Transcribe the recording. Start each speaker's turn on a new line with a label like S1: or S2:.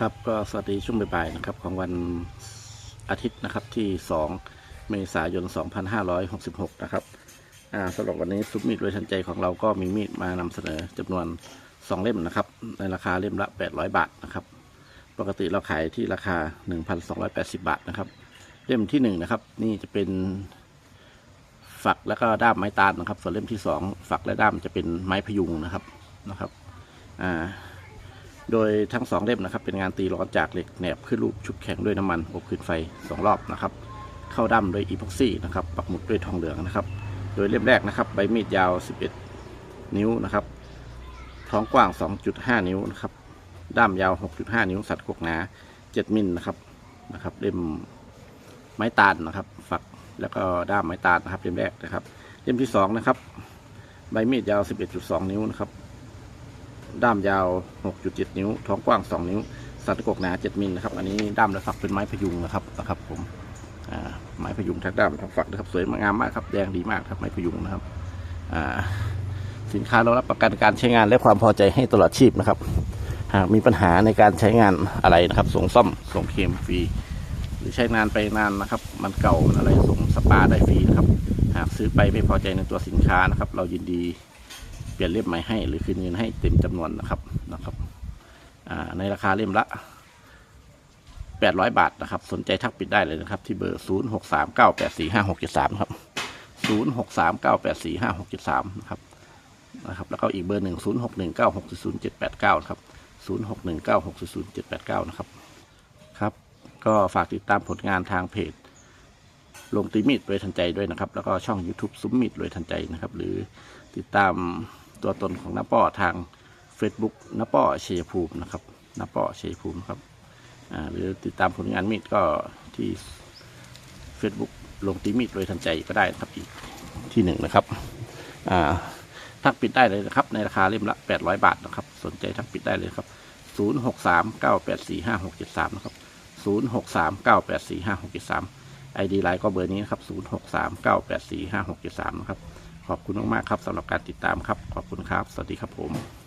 S1: ครับก็สวัสดีช่วงบ่ายๆนะครับของวันอาทิตย์นะครับที่ 2 เมษายน 2566 นะครับอ่าสำหรับวันนี้ซุปมีดโดยทันใจของเราก็มีมีดมานำเสนอจำนวน 2 เล่มนะครับ ในราคาเล่มละ 800 บาทนะครับ ปกติเราขายที่ราคา 1,280 บาทนะครับ เล่มที่ 1 นะครับ นี่จะเป็นฝักแล้วก็ด้ามไม้ตาลนะครับ ส่วนเล่มที่ 2 ฝักและด้ามจะเป็นไม้พยุงนะครับนะครับอ่า โดยทั้งสองเล่มนะครับ เป็นงานตีร้อนจากเหล็กแหนบขึ้นรูปชุบแข็งด้วยน้ำมันอบขึ้นไฟสองรอบนะครับ เข้าดั้มด้วยอีพ็อกซี่นะครับปักหมุดด้วยทองเหลืองนะครับ โดยเล่มแรกนะครับ ใบมีดยาว 11 นิ้วนะครับ ท้องกว้าง 2.5 นิ้วนะครับ ด้ามยาว 6.5 นิ้ว สัตว์กกหนา 7 มิลนะครับนะครับ เล่มไม้ตาลนะครับ ฝักแล้วก็ด้ามไม้ตาลนะครับเล่มแรกนะครับ เล่มที่สองนะครับ ใบมีดยาว 11.2 นิ้วนะครับ ด้ามยาว 6.7 นิ้ว ท้องกว้าง 2 นิ้ว สันกกหนา 7 มิลนะครับ อันนี้ด้ามและฝักเป็นไม้พยุงนะครับนะครับ ผมไม้พยุงทั้งด้ามทั้งฝักนะครับ สวยงามมากครับแดงดีมากครับไม้พยุงนะครับสินค้าเรารับประกันการใช้งานและความพอใจให้ตลอดชีพนะครับ หากมีปัญหาในการใช้งานอะไรนะครับ ส่งซ่อมส่งเคมฟรีหรือใช้งานไปนานนะครับ มันเก่ามันอะไรส่งสปาได้ฟรีนะครับ หากซื้อไปไม่พอใจในตัวสินค้านะครับ เรายินดี เปลี่ยนเล่มใหม่ให้ หรือคืนเงินให้เต็มจำนวนนะครับนะครับในราคาเล่มละ800 บาทนะครับ สนใจทักปิดได้เลยนะครับ ที่เบอร์ 0 6 3 9 8 4 5 6 7 3 ครับ 0 6 3 9 8 4 5 6 7 3 นะครับ นะครับ แล้วก็อีกเบอร์หนึ่ง0 6 1 9 6 0 7 8 9 ครับ 0 6 1 9 6 0 7 8 9 นะครับ ครับ ก็ฝากติดตามผลงานทางเพจ ลงตีมีดโดยทันใจด้วยนะครับ แล้วก็ช่อง YouTube ซุ้มมีดโดยทันใจนะครับ หรือติดตาม ตัวตนของน้าป้อทาง Facebook น้าป้อเชยภูมินะครับน้าป้อเชยภูมิครับหรือติดตามผลงานมีดก็ที่ Facebook ลงตีมีดโดยทันใจก็ได้นะครับอีกที่หนึ่งนะครับอ่าทักปิดได้เลยนะครับ ในราคาเล่มละ 800 บาทนะครับ สนใจทักปิดได้เลยครับ 0639845673 นะครับ 0639845673 ID ไลน์ก็เบอร์นี้นะครับ 0639845673 นะครับ ขอบคุณมากๆครับสำหรับการติดตามครับ ขอบคุณครับ สวัสดีครับผม